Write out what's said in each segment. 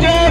Yeah.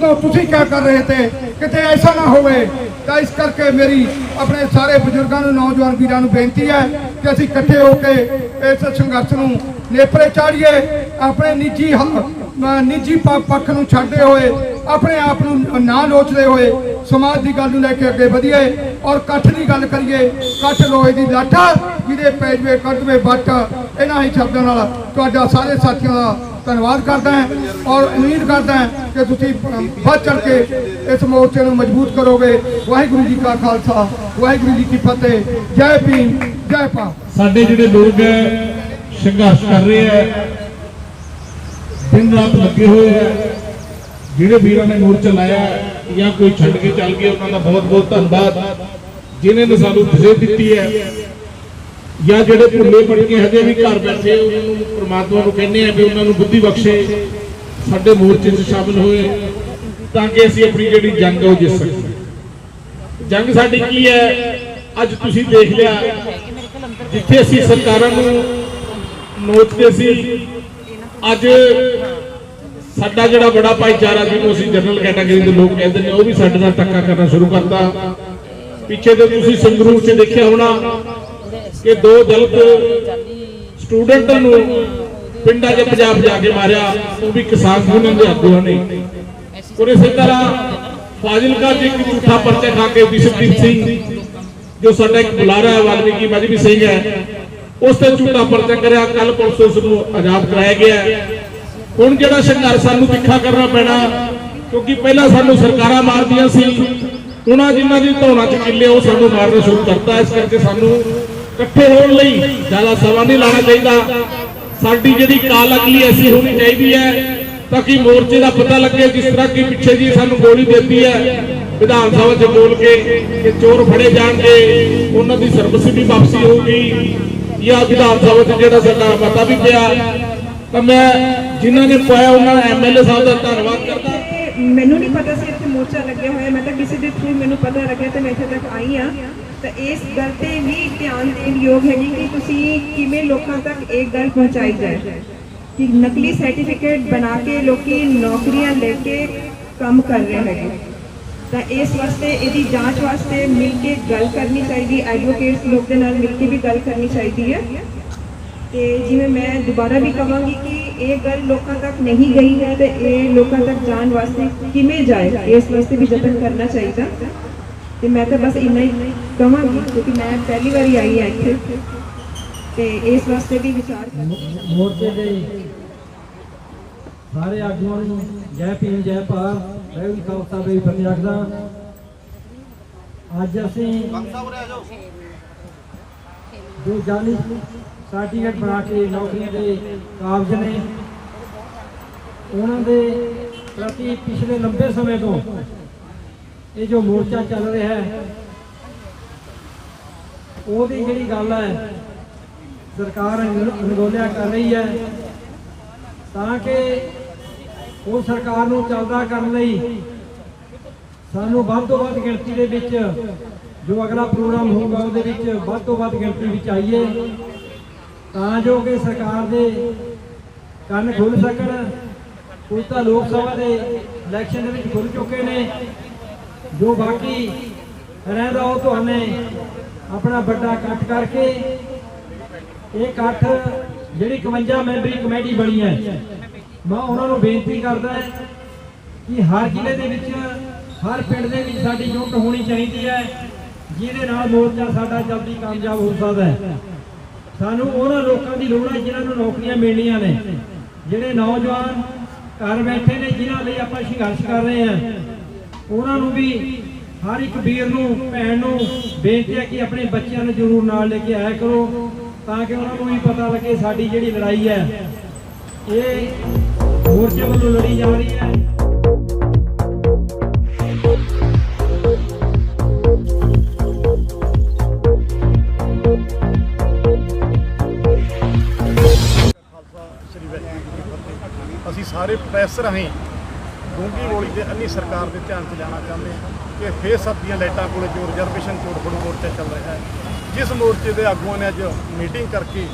ਉਦੋਂ ਤੁਸੀਂ ਕੀ ਕਰ ਰਹੇ ਤੇ? ਕਿਤੇ ਐਸਾ ਨਾ ਹੋਵੇ। ਤਾਂ ਇਸ ਕਰਕੇ ਮੇਰੀ ਆਪਣੇ ਸਾਰੇ ਬਜ਼ੁਰਗਾਂ ਨੂੰ, ਨੌਜਵਾਨ ਵੀਰਾਂ ਨੂੰ ਬੇਨਤੀ ਹੈ ਕਿ ਅਸੀਂ ਇਕੱਠੇ ਹੋ ਕੇ ਇਸ ਸੰਘਰਸ਼ ਨੂੰ ਨੇਪਰੇ ਚਾੜੀਏ। ਆਪਣੇ ਨਿੱਜੀ ਨਿੱਜੀ ਪੱਖ ਨੂੰ ਛੱਡਦੇ ਹੋਏ, ਆਪਣੇ ਆਪ ਨੂੰ ਨਾ ਲੋਚਦੇ ਹੋਏ ਸਮਾਜ ਦੀ ਗੱਲ ਨੂੰ ਲੈ ਕੇ ਅੱਗੇ ਵਧੀਏ ਔਰ ਇਕੱਠ ਦੀ ਗੱਲ ਕਰੀਏ। ਇਕੱਠ ਲੋਹੇ ਦੀ ਲਾਠਾ ਜਿਹਦੇ ਪੈ ਜਵੇ ਕੱਢਵੇ ਬੱਟ ਇਹਨਾਂ ਹੀ ਸ਼ਬਦਾਂ ਨਾਲ ਤੁਹਾਡਾ ਸਾਰੇ ਸਾਥੀਆਂ ਦਾ ਧੰਨਵਾਦ ਕਰਦਾ ਹਾਂ ਔਰ ਉਮੀਦ ਕਰਦਾ ਹਾਂ ਕਿ ਤੁਸੀਂ ਵੱਧ ਚੜ ਕੇ ਇਸ ਮੋਰਚੇ ਨੂੰ ਮਜ਼ਬੂਤ ਕਰੋਗੇ। ਵਾਹਿਗੁਰੂ ਜੀ ਕਾ ਖਾਲਸਾ, ਵਾਹਿਗੁਰੂ ਜੀ ਕੀ ਫਤਿਹ। ਜੈ ਭੀਮ, ਜੈ ਭਾਰਤ। ਸਾਡੇ ਜਿਹੜੇ ਲੋਕ ਹੈ, ਸੰਘਰਸ਼ ਕਰ ਰਹੇ ਹੈ, ਦਿਨ ਰਾਤ ਲੱਗੇ ਹੋਏ ਹੈ। ਜਿਹੜੇ ਵੀਰਾਂ ਨੇ ਮੋਰਚਾ ਲਾਇਆ ਜਾਂ ਕੋਈ ਛੱਡ ਕੇ ਚੱਲ ਗਿਆ, ਉਹਨਾਂ ਦਾ ਬਹੁਤ ਬਹੁਤ ਧੰਨਵਾਦ। ਜਿਨ੍ਹਾਂ ਨੇ ਸਾਨੂੰ ਫਸੇ ਦਿੱਤੀ ਹੈ ਜਾਂ ਜਿਹੜੇ ਭੁੱਲੇ ਪੜ ਕੇ ਹਜੇ ਵੀ ਘਰ ਬੈਠੇ, ਉਹਨਾਂ ਨੂੰ ਪ੍ਰਮਾਤਮਾ ਨੂੰ ਕਹਿੰਦੇ ਆ ਵੀ ਉਹਨਾਂ ਨੂੰ ਬੁੱਧੀ ਬਖਸ਼ੇ, ਸਾਡੇ ਮੋਰਚੇ 'ਚ ਸ਼ਾਮਲ ਹੋਏ, ਤਾਂ ਕਿ ਅਸੀਂ ਆਪਣੀ ਜਿਹੜੀ ਜੰਗ ਹੈ ਉਹ ਜਿੱਤ ਸਕੀਏ। ਜੰਗ ਸਾਡੀ ਕੀ ਹੈ? ਅੱਜ ਤੁਸੀਂ ਦੇਖ ਲਿਆ, ਜਿੱਥੇ ਅਸੀਂ ਸਰਕਾਰਾਂ ਨੂੰ ਨੋਚਦੇ ਸੀ, ਅੱਜ ਸਾਡਾ ਜਿਹੜਾ ਬੜਾ ਭਾਈਚਾਰਾ ਜਿਹਨੂੰ ਅਸੀਂ ਜਨਰਲ ਕੈਟਾਗਰੀ ਦੇ ਲੋਕ ਕਹਿੰਦੇ ਨੇ, ਉਹ ਵੀ ਸਾਡੇ ਨਾਲ ਟੱਕਾ ਕਰਨਾ ਸ਼ੁਰੂ ਕਰਤਾ। ਪਿੱਛੇ ਤੇ ਤੁਸੀਂ ਸੰਗਰੂਰ 'ਚ ਦੇਖਿਆ ਹੋਣਾ ਕਿ ਦੋ ਦਲਿਤ ਸਟੂਡੈਂਟ ਨੂੰ ਪਿੰਡਾਂ 'ਚ ਪੰਜਾਬ ਜਾ ਕੇ ਮਾਰਿਆ ਉਹ ਵੀ ਕਿਸਾਨ ਯੂਨੀਅਨ ਦੇ ਆਗੂਆਂ ਨੇ ਔਰ ਇਸੇ ਤਰ੍ਹਾਂ ਫਾਜ਼ਿਲਕਾ 'ਚ ਇੱਕ ਝੂਠਾ ਪਰਚਾ ਖਾ ਕੇ ਵਿਸ਼ਵਦੀਪ ਸਿੰਘ ਜੋ ਸਾਡਾ ਇੱਕ ਬੁਲਾਰਾ ਹੈ ਵਾਲਮੀਕੀ ਮਜਬੀ ਸਿੰਘ ਹੈ ਉਸ ਤੇ ਝੂਠਾ ਪਰਚਾ ਕਰਿਆ ਕੱਲ ਪੁਲਿਸ ਉਸ ਨੂੰ ਆਜ਼ਾਦ ਕਰਾਇਆ ਗਿਆ। ਹੁਣ ਜਿਹੜਾ ਸੰਘਰਸ਼ ਸਾਨੂੰ ਤਿੱਖਾ ਕਰਨਾ ਪੈਣਾ ਕਿਉਂਕਿ ਪਹਿਲਾਂ ਸਾਨੂੰ ਸਰਕਾਰਾਂ ਮਾਰਦੀਆਂ ਸੀ ਉਹਨਾਂ ਜਿਨ੍ਹਾਂ ਦੀ ਧੌਣਾ ਚ ਕਿੱਲੇ ਉਹ ਸਾਨੂੰ ਮਾਰਨਾ ਸ਼ੁਰੂ ਕਰਤਾ। ਇਸ ਕਰਕੇ ਸਾਨੂੰ ਇਕੱਠੇ ਹੋਣ ਲਈ ਜ਼ਿਆਦਾ ਸਮਾਂ ਨਹੀਂ ਲਾਣਾ ਚਾਹੀਦਾ। ਸਾਡੀ ਜਿਹੜੀ ਕਾਲ ਅਗਲੀ ਐਸੀ ਹੋਣੀ ਚਾਹੀਦੀ ਹੈ ਤਾਂ ਕਿ ਮੋਰਚੇ ਦਾ ਪਤਾ ਲੱਗੇ ਜਿਸ ਤਰ੍ਹਾਂ ਕਿ ਪਿੱਛੇ ਜੀ ਸਾਨੂੰ ਗੋਲੀ ਦਿੱਤੀ ਹੈ। ਵਿਧਾਨ ਸਭਾ 'ਚ ਬੋਲ ਕੇ ਕਿ ਚੋਰ ਫੜੇ ਜਾਣਗੇ, ਉਹਨਾਂ ਦੀ ਸਰਵਿਸ ਵੀ ਵਾਪਸੀ ਹੋਊਗੀ। ਜਾਂ ਵਿਧਾਨ ਸਭਾ 'ਚ ਜਿਹੜਾ ਸਾਡਾ ਮਤਾ ਵੀ ਪਿਆ, ਤਾਂ ਮੈਂ ਜਿਨ੍ਹਾਂ ਨੇ ਪਾਇਆ ਉਹਨਾਂ ਐਮਐਲਏ ਸਾਹਿਬ ਦਾ ਧੰਨਵਾਦ ਕਰਦਾ। ਮੈਨੂੰ ਨਹੀਂ ਪਤਾ ਸੀ ਇੱਥੇ ਮੋਰਚਾ ਲੱਗਿਆ ਹੋਇਆ। ਮੈਂ ਤਾਂ ਕਿਸੇ ਦੇ ਥਰੂ ਮੈਨੂੰ ਪਤਾ ਲੱਗਿਆ ਤੇ ਮੈਂ ਇੱਥੇ ਤੱਕ ਆਈ ਆ ਤਾਂ ਇਸ ਗੱਲ ਤੇ ਵੀ ਧਿਆਨ ਦੇਣ ਯੋਗ ਹੈ ਕਿ ਤੁਸੀਂ ਕਿਵੇਂ ਲੋਕਾਂ ਤੱਕ ਇਹ ਗੱਲ ਪਹੁੰਚਾਈ ਜਾਏ। ਕਿ ਨਕਲੀ ਸਰਟੀਫਿਕੇਟ ਬਣਾ ਕੇ ਲੋਕੀ ਨੌਕਰੀਆਂ ਲੈ ਕੇ ਕੰਮ ਕਰ ਰਹੇ ਹੈਗੇ। ਤਾਂ ਇਸ ਵਾਸਤੇ, ਇਹਦੀ ਜਾਂਚ ਵਾਸਤੇ ਮਿਲ ਕੇ ਗੱਲ ਕਰਨੀ ਚਾਹੀਦੀ ਐਡਵੋਕੇਟਸ ਲੋਕ ਦੇ ਨਾਲ ਮਿਲ ਕੇ ਵੀ ਗੱਲ ਕਰਨੀ ਚਾਹੀਦੀ ਹੈ। ਤੇ ਜਿਵੇਂ ਮੈਂ ਦੁਬਾਰਾ ਵੀ ਕਹਾਂਗੀ ਕਿ ਇਹ ਗੱਲ ਲੋਕਾਂ ਤੱਕ ਨਹੀਂ ਗਈ ਹੈ ਤੇ ਇਹ ਲੋਕਾਂ ਤੱਕ ਜਾਣ ਵਾਸਤੇ ਕਿਵੇਂ ਜਾਏ, ਇਸ ਵਾਸਤੇ ਵੀ ਯਤਨ ਕਰਨਾ ਚਾਹੀਦਾ। ਤੇ ਮੈਂ ਤਾਂ ਬਸ ਇੰਨਾ ਹੀ ਕਹਾਂਗੀ ਕਿਉਂਕਿ ਮੈਂ ਪਹਿਲੀ ਵਾਰੀ ਆਈ ਹਾਂ ਇੱਥੇ ਤੇ ਇਸ ਵਾਸਤੇ ਵੀ ਵਿਚਾਰ ਕਰਨਾ ਮੋਰਚੇ ਦੇ ਸਾਰੇ ਆਗੂਆਂ ਨੂੰ ਜੈ ਭੀਮ, ਜੈ ਭਾਰਤ ਵਾਹਿਗੁਰੂ ਜੀ ਖਾਲਸਾ ਵਾਹਿਗੁਰੂ ਫਤਿਹ ਆਖਦਾ, ਅੱਜ ਅਸੀਂ ਜੋ ਜਾਲੀ ਸਰਟੀਫਿਕੇਟ ਬਣਾ ਕੇ ਨੌਕਰੀਆਂ ਦੇ ਕਾਬਜ਼ ਨੇ, ਉਹਨਾਂ ਦੇ ਪ੍ਰਤੀ ਪਿਛਲੇ ਲੰਬੇ ਸਮੇਂ ਤੋਂ ਇਹ ਜੋ ਮੋਰਚਾ ਚੱਲ ਰਿਹਾ ਹੈ, ਉਹਦੀ ਜਿਹੜੀ ਗੱਲ ਹੈ, ਸਰਕਾਰ ਅਨਗੋ- ਕਰ ਰਹੀ ਹੈ, ਤਾਂ ਕਿ ਉਹ ਸਰਕਾਰ ਨੂੰ ਚੱਲਦਾ ਕਰਨ ਲਈ ਸਾਨੂੰ ਵੱਧ ਤੋਂ ਵੱਧ ਗਿਣਤੀ ਦੇ ਵਿੱਚ, ਜੋ ਅਗਲਾ ਪ੍ਰੋਗਰਾਮ ਹੋਊਗਾ ਉਹਦੇ ਵਿੱਚ ਵੱਧ ਤੋਂ ਵੱਧ ਗਿਣਤੀ ਵਿੱਚ ਆਈਏ, ਤਾਂ ਜੋ ਕਿ ਸਰਕਾਰ ਦੇ ਕੰਨ ਖੁੱਲ ਸਕਣ। ਕੁਝ ਤਾਂ ਲੋਕ ਸਭਾ ਦੇ ਇਲੈਕਸ਼ਨ ਦੇ ਵਿੱਚ ਖੁੱਲ ਚੁੱਕੇ ਨੇ। ਜੋ ਬਾਕੀ ਰਹਿੰਦਾ ਉਹ ਤੁਹਾਨੂੰ ਆਪਣਾ ਵੱਡਾ ਇਕੱਠ ਕਰਕੇ ਇਹ ਇਕੱਠ ਜਿਹੜੀ 51 ਮੈਂਬਰੀ ਕਮੇਟੀ ਬਣੀ ਹੈ। ਮੈਂ ਉਹਨਾਂ ਨੂੰ ਬੇਨਤੀ ਕਰਦਾ ਕਿ ਹਰ ਜ਼ਿਲ੍ਹੇ ਦੇ ਵਿੱਚ, ਹਰ ਪਿੰਡ ਦੇ ਵਿੱਚ ਸਾਡੀ ਯੂਨਿਟ ਹੋਣੀ ਚਾਹੀਦੀ ਹੈ, ਜਿਹਦੇ ਨਾਲ ਮੋਰਚਾ ਸਾਡਾ ਜਲਦੀ ਕਾਮਯਾਬ ਹੋ ਸਕਦਾ ਹੈ। ਸਾਨੂੰ ਉਹਨਾਂ ਲੋਕਾਂ ਦੀ ਲੋੜ ਹੈ ਜਿਨ੍ਹਾਂ ਨੂੰ ਨੌਕਰੀਆਂ ਮਿਲਣੀਆਂ ਨੇ, ਜਿਹੜੇ ਨੌਜਵਾਨ ਘਰ ਬੈਠੇ ਨੇ, ਜਿਨ੍ਹਾਂ ਲਈ ਆਪਾਂ ਸੰਘਰਸ਼ ਕਰ ਰਹੇ ਹਾਂ। ਉਹਨਾਂ ਨੂੰ ਵੀ ਹਰ ਇੱਕ ਵੀਰ ਨੂੰ, ਭੈਣ ਨੂੰ ਬੇਨਤੀ ਹੈ ਕਿ ਆਪਣੇ ਬੱਚਿਆਂ ਨੂੰ ਜ਼ਰੂਰ ਨਾਲ ਲੈ ਕੇ ਆਇਆ ਕਰੋ, ਤਾਂ ਕਿ ਉਹਨਾਂ ਨੂੰ ਵੀ ਪਤਾ ਲੱਗੇ ਸਾਡੀ ਜਿਹੜੀ ਲੜਾਈ ਹੈ। ਇਹ ਮੋਰਚੇ ਵੱਲੋਂ ਲੜੀ ਜਾ ਰਹੀ ਹੈ। ਅਸੀਂ ਸਾਰੇ ਪ੍ਰੈਸ ਰਾਹੀਂ ਡੂੰਗੀ ਗੋਲੀ ਦੇ ਅੰਨੀ ਸਰਕਾਰ ਦੇ ਧਿਆਨ 'ਚ ਲਿਆਉਣਾ ਚਾਹੁੰਦੇ ਹਾਂ ਕਿ ਫੇਰ ਸੱਤ ਦੀਆਂ ਲਾਈਟਾਂ ਕੋਲੇ ਜੋ ਰਿਜ਼ਰਵੇਸ਼ਨ ਕੋਡ ਫੜੋ ਮੋਰਚਾ ਚੱਲ ਰਿਹਾ ਹੈ। ਜਿਸ ਮੋਰਚੇ ਦੇ ਆਗੂਆਂ ਨੇ ਅੱਜ ਮੀਟਿੰਗ ਕਰਕੇ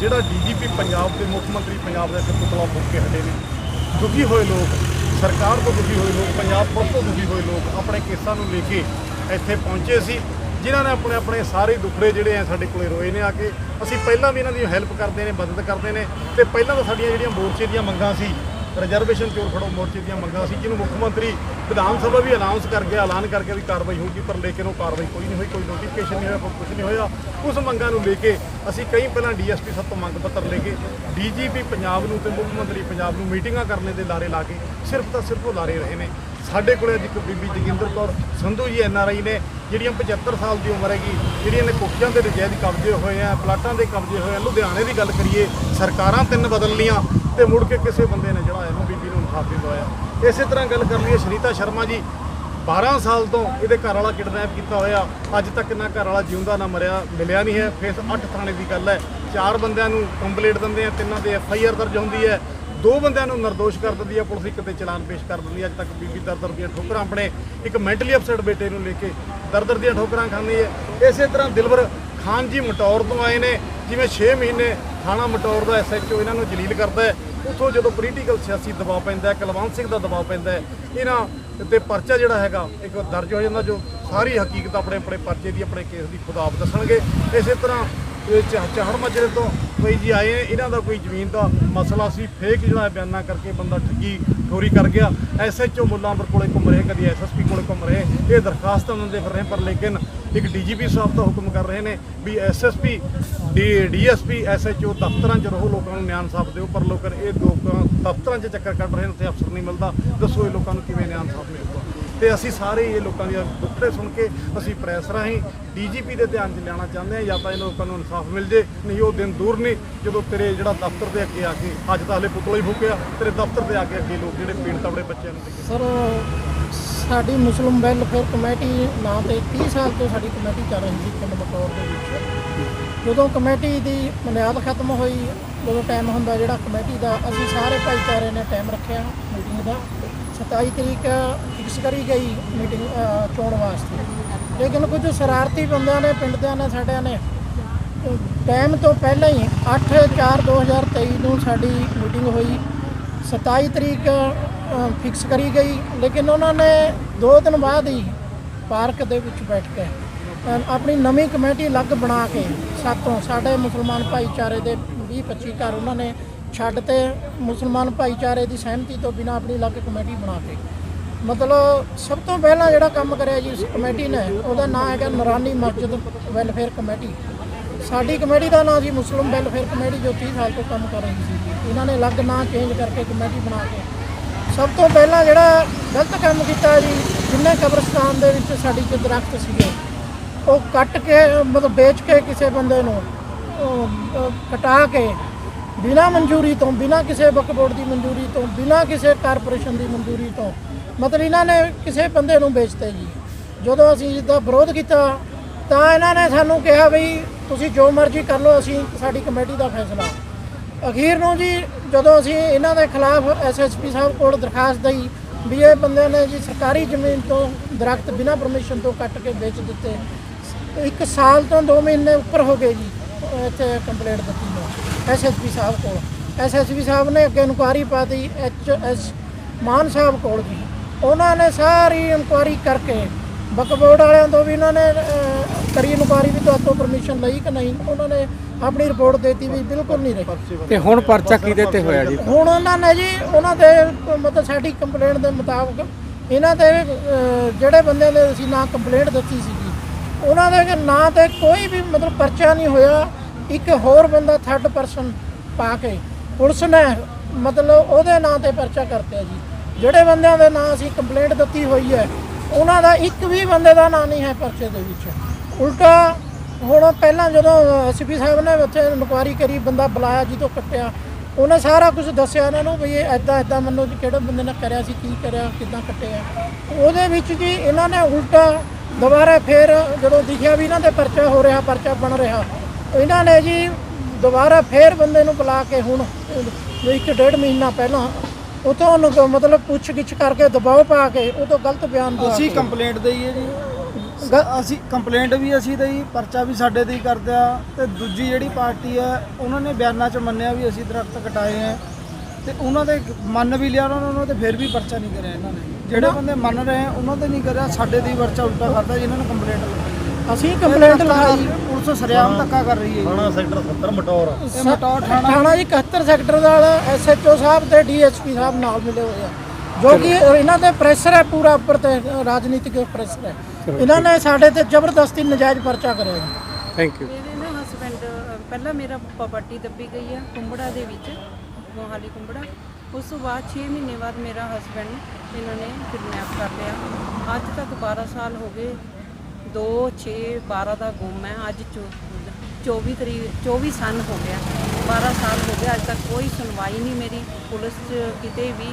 ਜਿਹੜਾ ਡੀਜੀਪੀ ਪੰਜਾਬ ਦੇ ਮੁੱਖ ਮੰਤਰੀ ਪੰਜਾਬ ਦਾ ਇੱਥੇ ਪੁਤਲਾ ਫੂਕ ਕੇ ਹਟੇ ਨੇ। ਦੁਖੀ ਹੋਏ ਲੋਕ, ਸਰਕਾਰ ਤੋਂ ਦੁਖੀ ਹੋਏ ਲੋਕ, ਪੰਜਾਬ ਪੁਲਿਸ ਤੋਂ ਦੁਖੀ ਹੋਏ ਲੋਕ ਆਪਣੇ ਕੇਸਾਂ ਨੂੰ ਲੈ ਕੇ ਇੱਥੇ ਪਹੁੰਚੇ ਸੀ। ਜਿਨ੍ਹਾਂ ਨੇ ਆਪਣੇ ਆਪਣੇ ਸਾਰੇ ਦੁੱਖੜੇ ਜਿਹੜੇ ਆ ਸਾਡੇ ਕੋਲੇ ਰੋਏ ਨੇ ਆ ਕੇ। ਅਸੀਂ ਪਹਿਲਾਂ ਵੀ ਇਹਨਾਂ ਦੀ ਹੈਲਪ ਕਰਦੇ ਨੇ, ਮਦਦ ਕਰਦੇ ਨੇ ਤੇ ਪਹਿਲਾਂ ਤਾਂ ਸਾਡੀਆਂ ਜਿਹੜੀਆਂ ਮੋਰਚੇ ਦੀਆਂ ਮੰਗਾਂ ਸੀ ਰਿਜ਼ਰਵੇਸ਼ਨ ਚੋਰ ਫੜੋ ਮੋਰਚੇ ਦੀਆਂ ਮੰਗਾਂ ਸੀ, ਜਿਹਨੂੰ ਮੁੱਖ ਮੰਤਰੀ ਵਿਧਾਨ ਸਭਾ ਵੀ ਅਨਾਉਂਸ ਕਰ ਗਿਆ, ਐਲਾਨ ਕਰਕੇ ਵੀ ਕਾਰਵਾਈ ਹੋਊਗੀ, ਪਰ ਲੇਕਿਨ ਉਹ ਕਾਰਵਾਈ ਕੋਈ ਨਹੀਂ ਹੋਈ, ਕੋਈ ਨੋਟੀਫਿਕੇਸ਼ਨ ਨਹੀਂ ਹੋਇਆ, ਕੋਈ ਕੁਝ ਨਹੀਂ ਹੋਇਆ। ਉਸ ਮੰਗਾਂ ਨੂੰ ਲੈ ਕੇ ਅਸੀਂ ਕਈ ਪਹਿਲਾਂ ਡੀਐਸਪੀ ਸਭ ਤੋਂ ਮੰਗ ਪੱਤਰ ਲੈ ਕੇ ਡੀਜੀਪੀ ਪੰਜਾਬ ਨੂੰ ਤੇ ਮੁੱਖ ਮੰਤਰੀ ਪੰਜਾਬ ਨੂੰ ਮੀਟਿੰਗਾਂ ਕਰਨੇ ਦੇ ਲਾਰੇ ਲਾ ਕੇ ਸਿਰਫ ਤਾਂ ਸਿਰਫ ਉਹ ਲਾਰੇ ਰਹੇ ਨੇ। ਸਾਡੇ ਕੋਲੇ ਅੱਜ ਇੱਕ ਬੀਬੀ ਜੋਗਿੰਦਰ ਕੌਰ ਸੰਧੂ ਜੀ ਐਨਆਰਆਈ ਨੇ, ਜਿਹੜੀਆਂ 75 ਸਾਲ ਦੀ ਉਮਰ ਹੈਗੀ, ਜਿਹੜੀਆਂ ਨੇ ਕੋਠੀਆਂ ਦੇ ਨਜਾਇਜ਼ ਕਬਜ਼ੇ ਹੋਏ ਆ, ਪਲਾਟਾਂ ਦੇ ਕਬਜ਼ੇ ਹੋਏ ਆ, ਲੁਧਿਆਣੇ ਦੀ ਗੱਲ ਕਰੀਏ, ਸਰਕਾਰਾਂ ਤਿੰਨ ਬਦਲ ਲੀਆਂ ਤੇ ਮੁੜ ਕੇ ਕਿਸੇ ਬੰਦੇ ਨੇ ਜਿਹੜਾ ਇਹਨੂੰ ਬੀਬੀ ਨੂੰ ਇਨਸਾਫ ਨਹੀਂ ਦਵਾਇਆ ਇਸੇ ਤਰ੍ਹਾਂ ਗੱਲ ਕਰ ਲਈਏ ਸ਼ਨੀਤਾ ਸ਼ਰਮਾ ਜੀ। 12 ਸਾਲ ਤੋਂ ਇਹਦੇ ਘਰ ਵਾਲਾ ਕਿਡਨੈਪ ਕੀਤਾ ਹੋਇਆ। ਅੱਜ ਤੱਕ ਨਾ ਘਰ ਵਾਲਾ ਜਿਉਂਦਾ ਨਾ ਮਰਿਆ, ਮਿਲਿਆ ਨਹੀਂ ਹੈ। ਫੇਸ 8 ਥਾਣੇ ਦੀ ਗੱਲ ਹੈ। ਚਾਰ ਬੰਦਿਆਂ ਨੂੰ ਕੰਪਲੀਟ ਦਿੰਦੇ ਆ, ਤਿੰਨਾਂ ਦੇ ਐਫ ਆਈ ਆਰ ਦਰਜ ਹੁੰਦੀ ਹੈ। ਦੋ ਬੰਦਿਆਂ ਨੂੰ ਨਿਰਦੋਸ਼ ਕਰ ਦਿੰਦੀ ਹੈ। ਪੁਲਿਸ ਇੱਕ ਤੇ ਚਲਾਨ ਪੇਸ਼ ਕਰ ਦਿੰਦੀ ਹੈ। ਅੱਜ ਤੱਕ ਬੀਬੀ ਦਰ ਦਰ ਦੀਆਂ ਠੋਕਰਾਂ ਆਪਣੇ ਇੱਕ ਮੈਂਟਲੀ ਅਪਸੈਟ ਬੇਟੇ ਨੂੰ ਲੈ ਕੇ ਦਰ ਦਰ ਦੀਆਂ ਠੋਕਰਾਂ ਖਾਂਦੀ ਹੈ। ਇਸੇ ਤਰ੍ਹਾਂ ਦਿਲਵਰ ਖਾਨ ਜੀ ਮਟੌਰ ਤੋਂ ਆਏ ਨੇ। ਜਿਵੇਂ 6 ਮਹੀਨੇ ਥਾਣਾ ਮਟੌਰ ਦਾ ਐਸਐਚਓ ਇਹਨਾਂ ਨੂੰ ਜਲੀਲ ਕਰਦਾ ਹੈ। ਉੱਥੋਂ ਜਦੋਂ ਪੋਲੀਟੀਕਲ ਸਿਆਸੀ ਦਬਾਅ ਪੈਂਦਾ ਹੈ, ਕੁਲਵੰਤ ਸਿੰਘ ਦਾ ਦਬਾਅ ਪੈਂਦਾ ਹੈ, ਇਹਨਾਂ ਤੇ ਪਰਚਾ ਜਿਹੜਾ ਹੈਗਾ, ਇੱਕ ਦਰਜ ਹੋ ਜਾਂਦਾ ਜੋ ਸਾਰੀ ਹਕੀਕਤ ਆਪਣੇ ਆਪਣੇ ਪਰਚੇ ਦੀ, ਆਪਣੇ ਕੇਸ ਦੀ ਖੁਦ ਆਪ ਦੱਸਣਗੇ। ਇਸੇ ਤਰ੍ਹਾਂ, ਇਹ ਚਾਹ ਚਾਹੜ ਤੋਂ ਕੋਈ ਜੀ ਆਏ ਨੇ ਇਹਨਾਂ ਦਾ ਕੋਈ ਜ਼ਮੀਨ ਦਾ ਮਸਲਾ ਸੀ, ਫੇਕ ਜਿਹੜਾ ਹੈ ਬਿਆਨਾ ਕਰਕੇ ਬੰਦਾ ਠੱਗੀ ਚੋਰੀ ਕਰ ਗਿਆ। ਐਸਐਚਓ ਮੁੱਲਾਂਪੁਰ ਕੋਲੇ ਘੁੰਮ ਰਹੇ, ਕਦੀ ਐਸਐਸਪੀ ਕੋਲੇ ਘੁੰਮ ਰਹੇ, ਇਹ ਦਰਖਾਸਤਾਂ ਦਿੰਦੇ ਫਿਰ ਰਹੇ, ਪਰ ਲੇਕਿਨ ਇੱਕ ਡੀਜੀਪੀ ਸਾਹਿਬ ਦਾ ਹੁਕਮ ਕਰ ਰਹੇ ਨੇ ਵੀ ਐਸਐਸਪੀ ਡੀ ਡੀਐਸਪੀ ਐਸਐਚਓ ਦਫ਼ਤਰਾਂ 'ਚ ਰਹੋ, ਲੋਕਾਂ ਨੂੰ ਨਿਆਂ ਇਨਸਾਫ ਦਿਓ, ਪਰ ਲੋਕਾਂ ਇਹ ਲੋਕਾਂ ਦਫ਼ਤਰਾਂ 'ਚ ਚੱਕਰ ਕੱਢ ਰਹੇ ਨੇ, ਉੱਥੇ ਅਫਸਰ ਨਹੀਂ ਮਿਲਦਾ। ਦੱਸੋ ਇਹ ਲੋਕਾਂ ਨੂੰ ਕਿਵੇਂ ਨਿਆਂ ਸਾਫ਼ ਮਿਲੂਗਾ? ਤੇ ਅਸੀਂ ਸਾਰੇ ਇਹ ਲੋਕਾਂ ਦੀਆਂ ਦੁੱਖੜੇ ਸੁਣ ਕੇ ਅਸੀਂ ਪ੍ਰੈਸ ਰਾਹੀਂ ਡੀਜੀਪੀ ਦੇ ਧਿਆਨ 'ਚ ਲਿਆਉਣਾ ਚਾਹੁੰਦੇ ਹਾਂ, ਜਾਂ ਤਾਂ ਇਹ ਲੋਕਾਂ ਨੂੰ ਇਨਸਾਫ ਮਿਲ ਜੇ। ਨਹੀਂ, ਉਹ ਦਿਨ ਦੂਰ ਨਹੀਂ, ਜਦੋਂ ਤੇਰੇ ਜਿਹੜਾ ਦਫ਼ਤਰ ਦੇ ਅੱਗੇ ਆ ਕੇ, ਅੱਜ ਤਾਂ ਹਲੇ ਪੁਤਲਾ ਹੀ ਫੂਕਿਆ, ਤੇਰੇ ਦਫ਼ਤਰ ਦੇ ਅੱਗੇ ਅੱਗੇ ਲੋਕ ਜਿਹੜੇ ਪੀੜਤ ਤਬੜੇ ਬੱਚਿਆਂ ਨੂੰ। ਸਰ ਸਾਡੀ ਮੁਸਲਿਮ ਵੈਲਫੇਅਰ ਕਮੇਟੀ ਨਾਂ ਤੇ 30 ਸਾਲ ਤੋਂ ਸਾਡੀ ਕਮੇਟੀ ਚੱਲ ਰਹੀ ਸੀ ਪਿੰਡ ਮਟੌਰ ਦੇ ਵਿੱਚ। ਜਦੋਂ ਕਮੇਟੀ ਦੀ ਬੁਨਿਆਦ ਖਤਮ ਹੋਈ ਜਦੋਂ ਟਾਈਮ ਹੁੰਦਾ ਜਿਹੜਾ ਕਮੇਟੀ ਦਾ, ਅਸੀਂ ਸਾਰੇ ਭਾਈਚਾਰੇ ਨੇ ਟਾਈਮ ਰੱਖਿਆ ਮੀਟਿੰਗ ਦਾ। 27 ਤਰੀਕ ਫਿਕਸ ਕਰੀ ਗਈ ਮੀਟਿੰਗ ਚੋਣ ਵਾਸਤੇ। ਲੇਕਿਨ ਕੁਝ ਸ਼ਰਾਰਤੀ ਬੰਦਿਆਂ ਨੇ ਪਿੰਡ ਦਿਆਂ ਨੇ, ਸਾਡਿਆਂ ਨੇ ਟਾਈਮ ਤੋਂ ਪਹਿਲਾਂ ਹੀ 8/4/2023 ਨੂੰ ਸਾਡੀ ਮੀਟਿੰਗ ਹੋਈ। 27 ਤਰੀਕ ਫਿਕਸ ਕਰੀ ਗਈ, ਲੇਕਿਨ ਉਹਨਾਂ ਨੇ 2 ਦਿਨ ਬਾਅਦ ਹੀ ਪਾਰਕ ਦੇ ਵਿੱਚ ਬੈਠ ਕੇ ਆਪਣੀ ਨਵੀਂ ਕਮੇਟੀ ਅਲੱਗ ਬਣਾ ਕੇ ਸਾਤੋਂ ਸਾਡੇ ਮੁਸਲਮਾਨ ਭਾਈਚਾਰੇ ਦੇ 20 25 ਘਰ ਉਹਨਾਂ ਨੇ ਛੱਡ ਤੇ ਮੁਸਲਮਾਨ ਭਾਈਚਾਰੇ ਦੀ ਸਹਿਮਤੀ ਤੋਂ ਬਿਨਾਂ ਆਪਣੀ ਅਲੱਗ ਕਮੇਟੀ ਬਣਾ ਕੇ। ਮਤਲਬ ਸਭ ਤੋਂ ਪਹਿਲਾਂ ਜਿਹੜਾ ਕੰਮ ਕਰਿਆ ਜੀ ਇਸ ਕਮੇਟੀ ਨੇ, ਉਹਦਾ ਨਾਮ ਹੈਗਾ ਨੁਰਾਨੀ ਮਸਜਿਦ ਵੈਲਫੇਅਰ ਕਮੇਟੀ। ਸਾਡੀ ਕਮੇਟੀ ਦਾ ਨਾਂ ਜੀ ਮੁਸਲਿਮ ਵੈਲਫੇਅਰ ਕਮੇਟੀ ਜੋ 30 ਸਾਲ ਤੋਂ ਕੰਮ ਕਰ ਰਹੀ ਸੀ। ਇਹਨਾਂ ਨੇ ਅਲੱਗ ਨਾਂ ਚੇਂਜ ਕਰਕੇ ਕਮੇਟੀ ਬਣਾ ਕੇ। ਸਭ ਤੋਂ ਪਹਿਲਾਂ ਜਿਹੜਾ ਗਲਤ ਕੰਮ ਕੀਤਾ ਜੀ, ਜਿੰਨੇ ਕਬਰਸਤਾਨ ਦੇ ਵਿੱਚ ਸਾਡੀ ਚ ਦਰਖਤ ਸੀਗੇ, ਉਹ ਕੱਟ ਕੇ, ਮਤਲਬ ਵੇਚ ਕੇ ਕਿਸੇ ਬੰਦੇ ਨੂੰ ਕਟਾ ਕੇ, ਬਿਨਾਂ ਮਨਜ਼ੂਰੀ ਤੋਂ, ਬਿਨਾਂ ਕਿਸੇ ਵਕਫ ਬੋਰਡ ਦੀ ਮਨਜ਼ੂਰੀ ਤੋਂ, ਬਿਨਾਂ ਕਿਸੇ ਕਾਰਪੋਰੇਸ਼ਨ ਦੀ ਮਨਜ਼ੂਰੀ ਤੋਂ, ਮਤਲਬ ਇਹਨਾਂ ਨੇ ਕਿਸੇ ਬੰਦੇ ਨੂੰ ਵੇਚਤੇ ਜੀ। ਜਦੋਂ ਅਸੀਂ ਇਸਦਾ ਵਿਰੋਧ ਕੀਤਾ, ਤਾਂ ਇਹਨਾਂ ਨੇ ਸਾਨੂੰ ਕਿਹਾ ਵੀ ਤੁਸੀਂ ਜੋ ਮਰਜ਼ੀ ਕਰ ਲਓ, ਅਸੀਂ ਸਾਡੀ ਕਮੇਟੀ ਦਾ ਫੈਸਲਾ। ਅਖੀਰ ਨੂੰ ਜੀ ਜਦੋਂ ਅਸੀਂ ਇਹਨਾਂ ਦੇ ਖਿਲਾਫ ਐਸਐਸਪੀ ਸਾਹਿਬ ਕੋਲ ਦਰਖਾਸਤ ਦਈ ਵੀ ਇਹ ਬੰਦੇ ਨੇ ਜੀ ਸਰਕਾਰੀ ਜ਼ਮੀਨ ਤੋਂ ਦਰਖਤ ਬਿਨਾਂ ਪਰਮਿਸ਼ਨ ਤੋਂ ਕੱਟ ਕੇ ਵੇਚ ਦਿੱਤੇ, ਇੱਕ ਸਾਲ ਤੋਂ 2 ਮਹੀਨੇ ਉੱਪਰ ਹੋ ਗਏ ਜੀ, ਇੱਥੇ ਕੰਪਲੇਂਟ ਦਿੱਤੀ ਨੂੰ ਐਸਐਸਪੀ ਸਾਹਿਬ ਕੋਲ। ਐਸਐਸਪੀ ਸਾਹਿਬ ਨੇ ਅੱਗੇ ਇਨਕੁਆਰੀ ਪਾਤੀ ਐਚਐਸ ਮਾਨ ਸਾਹਿਬ ਕੋਲ ਵੀ। ਉਹਨਾਂ ਨੇ ਸਾਰੀ ਇਨਕੁਆਰੀ ਕਰਕੇ ਬਕਬੋਰਡ ਵਾਲਿਆਂ ਤੋਂ ਵੀ ਇਹਨਾਂ ਨੇ ਕਰੀ ਇਨਕੁਆਰੀ ਵੀ ਤੁਹਾਤੋਂ ਪਰਮਿਸ਼ਨ ਲਈ ਕਿ ਨਹੀਂ। ਉਹਨਾਂ ਨੇ ਆਪਣੀ ਰਿਪੋਰਟ ਦਿੱਤੀ ਵੀ ਬਿਲਕੁਲ ਨਹੀਂ ਰਹੀ। ਤੇ ਹੁਣ ਪਰਚਾ ਕਿਹਦੇ ਤੇ ਹੋਇਆ ਜੀ? ਹੁਣ ਉਹਨਾਂ ਨੇ ਜੀ ਉਹਨਾਂ ਦੇ ਮਤਲਬ ਸਾਡੀ ਕੰਪਲੇਂਟ ਦੇ ਮੁਤਾਬਕ ਇਹਨਾਂ ਦੇ ਜਿਹੜੇ ਬੰਦਿਆਂ ਦੇ ਅਸੀਂ ਨਾ ਕੰਪਲੇਂਟ ਦਿੱਤੀ ਸੀਗੀ ਉਹਨਾਂ ਦੇ ਨਾਂ ਤੇ ਕੋਈ ਵੀ ਮਤਲਬ ਪਰਚਾ ਨਹੀਂ ਹੋਇਆ। ਇੱਕ ਹੋਰ ਬੰਦਾ ਥਰਡ ਪਰਸਨ ਪਾ ਕੇ ਪੁਲਿਸ ਨੇ ਮਤਲਬ ਉਹਦੇ ਨਾਂ ਤੇ ਪਰਚਾ ਕਰਤਿਆ ਜੀ। ਜਿਹੜੇ ਬੰਦਿਆਂ ਦੇ ਨਾਂ ਅਸੀਂ ਕੰਪਲੇਂਟ ਦਿੱਤੀ ਹੋਈ ਹੈ ਉਹਨਾਂ ਦਾ ਇੱਕ ਵੀ ਬੰਦੇ ਦਾ ਨਾਂ ਨਹੀਂ ਹੈ ਪਰਚੇ ਦੇ ਵਿੱਚ। ਉਲਟਾ ਹੁਣ ਪਹਿਲਾਂ ਜਦੋਂ ਐਸਪੀ ਸਾਹਿਬ ਨੇ ਉੱਥੇ ਇਨਕੁਆਰੀ ਕਰੀ, ਬੰਦਾ ਬੁਲਾਇਆ ਜਿਹਤੋਂ ਕੱਟਿਆ। ਉਹਨੇ ਸਾਰਾ ਕੁਝ ਦੱਸਿਆ ਇਹਨਾਂ ਨੂੰ ਵੀ ਇਹ ਐਦਾਂ ਐਦਾਂ ਮੰਨੋ ਜੀ ਕਿਹੜੇ ਬੰਦੇ ਨੇ ਕਰਿਆ ਸੀ, ਕੀ ਕਰਿਆ, ਕਿੱਦਾਂ ਕੱਟਿਆ। ਉਹਦੇ ਵਿੱਚ ਜੀ ਇਹਨਾਂ ਨੇ ਉਲਟਾ ਦੁਬਾਰਾ ਫੇਰ ਜਦੋਂ ਦਿਖਿਆ ਵੀ ਇਹਨਾਂ ਦੇ ਪਰਚਾ ਹੋ ਰਿਹਾ, ਪਰਚਾ ਬਣ ਰਿਹਾ, ਇਹਨਾਂ ਨੇ ਜੀ ਦੁਬਾਰਾ ਫੇਰ ਬੰਦੇ ਨੂੰ ਬੁਲਾ ਕੇ ਹੁਣ, ਇੱਕ ਡੇਢ ਮਹੀਨਾ ਪਹਿਲਾਂ ਉਤੋਂ ਉਹਨੂੰ ਕ- ਮਤਲਬ ਪੁੱਛ ਗਿੱਛ ਕਰਕੇ ਦਬਾਅ ਪਾ ਕੇ ਉਹ ਤੋਂ ਗਲਤ ਬਿਆਨ ਦਵਾ ਅਸੀਂ ਕੇ। ਕੰਪਲੇਂਟ ਦਈ ਹੈ ਜੀ। ਅਸੀਂ ਕੰਪਲੇਂਟ ਵੀ ਅਸੀਂ ਦਈ ਪਰਚਾ ਵੀ ਸਾਡੇ ਤੇ ਹੀ ਕਰਦੇ ਆ। ਤੇ ਦੂਜੀ ਜਿਹੜੀ ਪਾਰਟੀ ਹੈ ਉਹਨਾਂ ਨੇ ਬਿਆਨਾਂ 'ਚ ਮੰਨਿਆ ਵੀ ਅਸੀਂ ਦਰਖਤ ਕਟਾਏ ਆ ਤੇ ਉਹਨਾਂ ਦੇ ਮੰਨ ਵੀ ਲਿਆ ਉਹਨਾਂ ਨੂੰ ਤੇ ਫਿਰ ਵੀ ਪਰਚਾ ਨਹੀਂ ਕਰਿਆ ਇਹਨਾਂ ਨੇ। ਜਿਹੜੇ ਬੰਦੇ ਮੰਨ ਰਹੇ ਆ ਉਹਨਾਂ ਤੇ ਨਹੀਂ ਕਰਿਆ ਸਾਡੇ ਤੇ ਹੀ ਪਰਚਾ ਉਲਟਾ ਕਰਦਾ ਜਿਨ੍ਹਾਂ ਨੇ ਕੰਪਲੇਂਟ ਅਸੀਂ ਕੰਪਲੇਂਟ ਲਗਾਈ ਪੁਲਿਸ ਸਰਿਆਮ ਧੱਕਾ ਕਰ ਰਹੀ ਹੈ ਥਾਣਾ ਸੈਕਟਰ 70 ਮਟੌਰ। ਮਟੌਰ ਥਾਣਾ। ਥਾਣਾ ਜੀ 71 ਸੈਕਟਰ ਦਾ ਐਸਐਚਓ ਸਾਹਿਬ ਤੇ ਡੀਐਸਪੀ ਸਾਹਿਬ ਨਾਲ ਮਿਲੇ ਹੋਏ ਆ। ਜੋ ਕਿ ਇਹਨਾਂ ਤੇ ਪ੍ਰੈਸ਼ਰ ਹੈ ਪੂਰਾ ਉੱਪਰ ਤੇ ਰਾਜਨੀਤਿਕ ਪ੍ਰੈਸ਼ਰ ਹੈ। ਇਹਨਾਂ ਨੇ ਸਾਡੇ ਤੇ ਜ਼ਬਰਦਸਤੀ ਨਜਾਇਜ਼ ਪਰਚਾ ਕਰਿਆ ਜੀ। ਥੈਂਕ ਯੂ ਮੇਰੇ ਨਾ ਹਸਬੰਡ ਪਹਿਲਾਂ ਮੇਰਾ ਪ੍ਰਾਪਰਟੀ ਦੱਬੀ ਗਈ ਆ ਕੁੰਬੜਾ ਦੇ ਵਿੱਚ ਮੋਹਾਲੀ ਕੁੰਬੜਾ। ਉਸ ਤੋਂ ਬਾਅਦ 6 ਮਹੀਨੇ ਬਾਅਦ ਮੇਰਾ ਹਸਬੰਡ ਇਹਨਾਂ ਨੇ ਕਿਡਨੈਪ ਕਰ ਲਿਆ। ਅੱਜ ਤੱਕ 12 ਸਾਲ ਹੋ ਗਏ 2 6 12 ਦਾ ਗੁੰਮ ਹੈ। ਅੱਜ ਚੌ- 24 ਤਰੀਕ 24 ਸਨ ਹੋ ਗਿਆ 12 ਸਾਲ ਹੋ ਗਿਆ ਅੱਜ ਤੱਕ ਕੋਈ ਸੁਣਵਾਈ ਨਹੀਂ ਮੇਰੀ। ਪੁਲਿਸ 'ਚ ਕਿਤੇ ਵੀ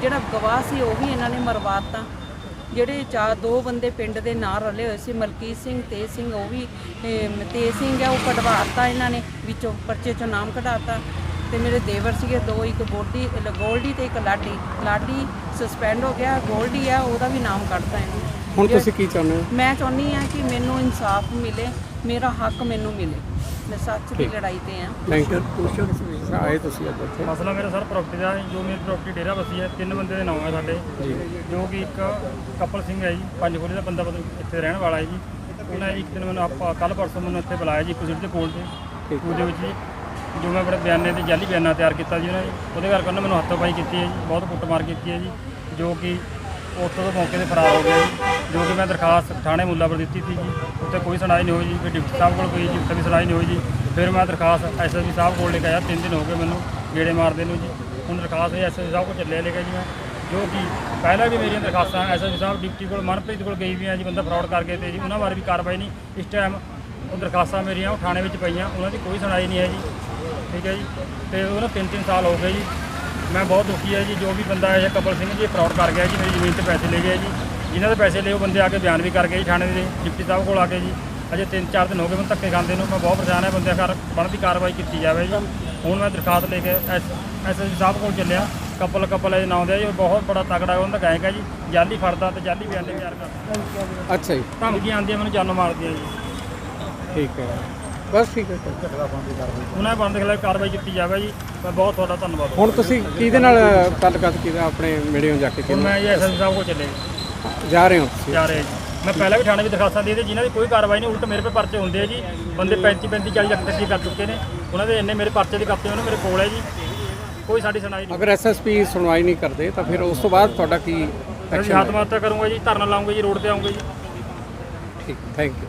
ਜਿਹੜਾ ਗਵਾਹ ਸੀ ਉਹ ਵੀ ਇਹਨਾਂ ਨੇ ਮਰਵਾਤਾ। ਜਿਹੜੇ ਚਾਰ ਦੋ ਬੰਦੇ ਪਿੰਡ ਦੇ ਨਾਲ ਰਲੇ ਹੋਏ ਸੀ ਮਲਕੀਤ ਸਿੰਘ ਤੇ ਸਿੰਘ ਉਹ ਵੀ ਅਮ, ਤੇਜ ਸਿੰਘ ਆ ਉਹ ਕਢਵਾਤਾ ਇਹਨਾਂ ਨੇ ਵਿੱਚੋਂ ਪਰਚੇ ਚੋਂ ਨਾਮ ਕਢਾਤਾ। ਤੇ ਮੇਰੇ ਦੇਵਰ ਸੀਗੇ ਦੋ ਇੱਕ ਗੋਲਡੀ ਗੋਲਡੀ ਤੇ ਇੱਕ ਲਾਡੀ। ਲਾਡੀ ਸਸਪੈਂਡ ਹੋ ਗਿਆ ਗੋਲਡੀ ਆ ਉਹਦਾ ਵੀ ਨਾਮ ਕੱਢਤਾ ਇਹਨੇ। ਹੁਣ ਤੁਸੀਂ ਕੀ ਚਾਹੁੰਦੇ ਹੋ? ਮੈਂ ਚਾਹੁੰਦੀ ਆ ਕਿ ਮੈਨੂੰ ਇਨਸਾਫ ਮਿਲੇ ਮੇਰਾ ਹੱਕ ਮੈਨੂੰ ਮਿਲੇ। ਮੈਂ ਸੱਚ ਦੀ ਲੜਾਈ ਤੇ ਆ ਥੈਂਕ ਯੂ ਆਏ ਤੁਸੀਂ ਅੱਜ ਇੱਥੇ। ਮਸਲਾ ਮੇਰਾ ਸਰ ਪ੍ਰਾਪਰਟੀ ਦਾ ਹੈ। ਜੋ ਮੇਰੀ ਪ੍ਰਾਪਰਟੀ ਡੇਰਾ ਬਸੀ ਹੈ ਤਿੰਨ ਬੰਦੇ ਦੇ ਨਾਮ ਹੈ ਸਾਡੇ। ਜੀ। ਕਿ ਇੱਕ ਕਪਲ ਸਿੰਘ ਹੈ ਜੀ ਪੰਜ ਖੋਲੇ ਦਾ ਬੰਦਾ ਪਤਾ ਇੱਥੇ ਰਹਿਣ ਵਾਲਾ ਹੈ ਜੀ। ਉਹਨਾਂ ਇੱਕ ਦਿਨ ਮੈਨੂੰ ਆਪਾਂ ਕੱਲ ਪਰਸੋਂ ਮੈਨੂੰ ਇੱਥੇ ਬੁਲਾਇਆ ਜੀ ਪੁਲਿਸ ਦੇ ਕੋਲ ਤੇ। ਉਹਦੇ ਵਿੱਚ ਜੀ ਜੋ ਮੈਂ ਆਪਣੇ ਬਿਆਨੇ ਤੇ ਜਾਲੀ ਬਿਆਨਾ ਤਿਆਰ ਕੀਤਾ ਜੀ ਉਹਨਾਂ। ਨੇ ਉਹਦੇ ਕਰਕੇ ਉਹਨਾਂ ਮੈਨੂੰ ਹੱਥੋਂ ਪਾਈ ਕੀਤੀ ਹੈ ਜੀ ਬਹੁਤ ਕੁੱਟਮਾਰ ਕੀਤੀ ਹੈ ਜੀ ਜੋ ਕਿ ਉੱਥੋਂ ਤੋਂ ਮੌਕੇ ਤੇ ਫਰਾਰ ਹੋ ਗਿਆ ਜੀ। ਜੋ ਕਿ ਮੈਂ ਦਰਖਾਸਤ ਥਾਣੇ ਮੁੱਲਾਪੁਰ ਦਿੱਤੀ ਸੀ ਜੀ। ਉੱਥੇ ਕੋਈ ਸੁਣਾਈ ਨਹੀਂ ਹੋਈ ਜੀ, ਫਿਰ ਡਿਪਟੀ ਸਾਹਿਬ ਕੋਲ ਕੋਈ ਜੀ, ਉੱਥੇ ਵੀ ਸੁਣਾਈ ਨਹੀਂ ਹੋਈ ਜੀ। ਫਿਰ ਮੈਂ ਦਰਖਾਸਤ ਐਸਐਸਪੀ ਸਾਹਿਬ ਕੋਲ ਲੈ ਕੇ ਆਇਆ, ਤਿੰਨ ਦਿਨ ਹੋ ਗਏ ਮੈਨੂੰ ਗੇੜੇ ਮਾਰਦੇ ਨੂੰ ਜੀ। ਹੁਣ ਦਰਖਾਸਤ ਐਸਐਸਪੀ ਸਾਹਿਬ ਕੋਲ ਚੱਲਿਆ ਲੈ ਕੇ ਜੀ ਮੈਂ। ਜੋ ਕਿ ਪਹਿਲਾਂ ਵੀ ਮੇਰੀਆਂ ਦਰਖਾਸਤਾਂ ਐਸਐਸਪੀ ਸਾਹਿਬ ਡਿਪਟੀ ਕੋਲ, ਮਨਪ੍ਰੀਤ ਕੋਲ ਗਈ ਵੀ ਆ ਜੀ, ਬੰਦਾ ਫਰਾਡ ਕਰਕੇ ਗਏ ਤੇ ਜੀ, ਉਹਨਾਂ ਬਾਰੇ ਵੀ ਕਾਰਵਾਈ ਨਹੀਂ। ਇਸ ਟਾਈਮ ਉਹ ਦਰਖਾਸਤਾਂ ਮੇਰੀਆਂ ਉਹ ਥਾਣੇ ਵਿੱਚ ਪਈਆਂ, ਉਹਨਾਂ ਦੀ ਕੋਈ ਸੁਣਾਈ ਨਹੀਂ ਹੈ ਜੀ। ਠੀਕ ਹੈ ਜੀ। ਤੇ ਉਹਨਾਂ ਤਿੰਨ ਤਿੰਨ ਸਾਲ ਹੋ ਗਏ ਜੀ। ਮੈਂ ਬਹੁਤ ਦੁਖੀ ਹੈ ਜੀ, ਜੋ ਵੀ ਬੰਦਾ ਇਹ ਕਪਲ ਸਿੰਘ ਜੀ ਫਰਾਡ ਕਰ ਗਿਆ ਜੀ, ਮੇਰੀ ਜ਼ਮੀਨ ਤੇ ਪੈਸੇ ਲੈ ਗਿਆ ਜੀ। ਜਿਨ੍ਹਾਂ ਦੇ ਪੈਸੇ ਲਏ ਉਹ ਬੰਦੇ ਆ ਕੇ ਬਿਆਨ ਵੀ ਕਰ ਗਏ ਜੀ ਥਾਣੇ ਦੇ ਡਿਪਟੀ ਸਾਹਿਬ ਕੋਲ ਆ ਕੇ ਜੀ। ਅਜੇ ਤਿੰਨ ਚਾਰ ਦਿਨ ਹੋ ਗਏ ਮੈਨੂੰ ਧੱਕੇ ਖਾਂਦੇ ਨੂੰ ਮੈਂ ਬਹੁਤ ਪਰੇਸ਼ਾਨ ਹੈ ਬੰਦਿਆਂ ਘਰ ਬਣਦੀ ਕਾਰਵਾਈ ਕੀਤੀ ਜਾਵੇ ਜੀ। ਹੁਣ ਮੈਂ ਦਰਖਾਸਤ ਲੈ ਕੇ ਐਸ ਐਸਐਸਪੀ ਸਾਹਿਬ ਕੋਲ ਚੱਲਿਆ। ਕਪਲ ਕਪਲ ਇਹ ਨਾਮ ਦੇ ਜੀ ਬਹੁਤ ਬੜਾ ਤਕੜਾ ਉਹਨਾਂ ਦਾ ਗਾਇਕ ਹੈ ਜੀ। ਜਾਲੀ ਫੜਦਾ ਤੇ ਜਾਲੀ ਬਿਆਨ ਤਿਆਰ ਕਰਦਾ। ਅੱਛਾ ਜੀ। ਧਮਕੀਆਂ ਆਉਂਦੀਆਂ ਮੈਨੂੰ ਜਾਨੋਂ ਮਾਰਦੀਆਂ ਜੀ। ਠੀਕ ਹੈ। ਬਸ ਠੀਕ ਹੈ। ਉਹਨਾਂ ਦੇ ਬੰਦੇ ਖਿਲਾਫ ਕਾਰਵਾਈ ਕੀਤੀ ਜਾਵੇ ਜੀ। ਮੈਂ ਬਹੁਤ ਤੁਹਾਡਾ ਧੰਨਵਾਦ। ਹੁਣ ਤੁਸੀਂ ਕਿਹਦੇ ਨਾਲ ਗੱਲਬਾਤ ਕੀਤੀ ਆਪਣੇ ਹੋ ਜਾ ਕੇ ਮੈਂ ਜੀ ਐਸਐਸਪੀ ਸਾਹਿਬ ਕੋਲ ਚੱਲੇ? ਜਾ ਰਹੇ ਹੋ ਤੁਸੀਂ? ਜਾ ਰਹੇ ਜੀ। ਮੈਂ ਪਹਿਲਾਂ ਵੀ ਥਾਣੇ ਵਿੱਚ ਦਰਖਾਸਤਾਂ ਦੇ ਦਿੱਤੇ ਜਿਨ੍ਹਾਂ ਦੀ ਕੋਈ ਕਾਰਵਾਈ ਨਹੀਂ ਉਲਟ ਮੇਰੇ 'ਤੇ ਪਰਚੇ ਹੁੰਦੇ ਆ ਜੀ। ਬੰਦੇ 35 35 40 ਲੱਖ ਤੱਕ ਕਰ ਚੁੱਕੇ ਨੇ। ਉਹਨਾਂ ਦੇ ਇੰਨੇ ਮੇਰੇ ਪਰਚੇ ਦੇ ਕਾਪੇ ਉਹਨਾਂ ਮੇਰੇ ਕੋਲ ਹੈ ਜੀ। ਕੋਈ ਸਾਡੀ ਸੁਣਾਈ ਨਹੀਂ। ਅਗਰ ਐਸਐਸਪੀ ਸੁਣਵਾਈ ਨਹੀਂ ਕਰਦੇ ਤਾਂ ਫਿਰ ਉਸ ਤੋਂ ਬਾਅਦ ਤੁਹਾਡਾ ਕੀ ਅਸੀਂ ਐਕਸ਼ਨ ਕਰੂੰਗਾ ਜੀ ਧਰਨਾ ਲਾਉਂਗਾ ਜੀ ਰੋਡ ਤੇ ਆਉਂਗਾ ਜੀ। ਠੀਕ ਥੈਂਕ ਯੂ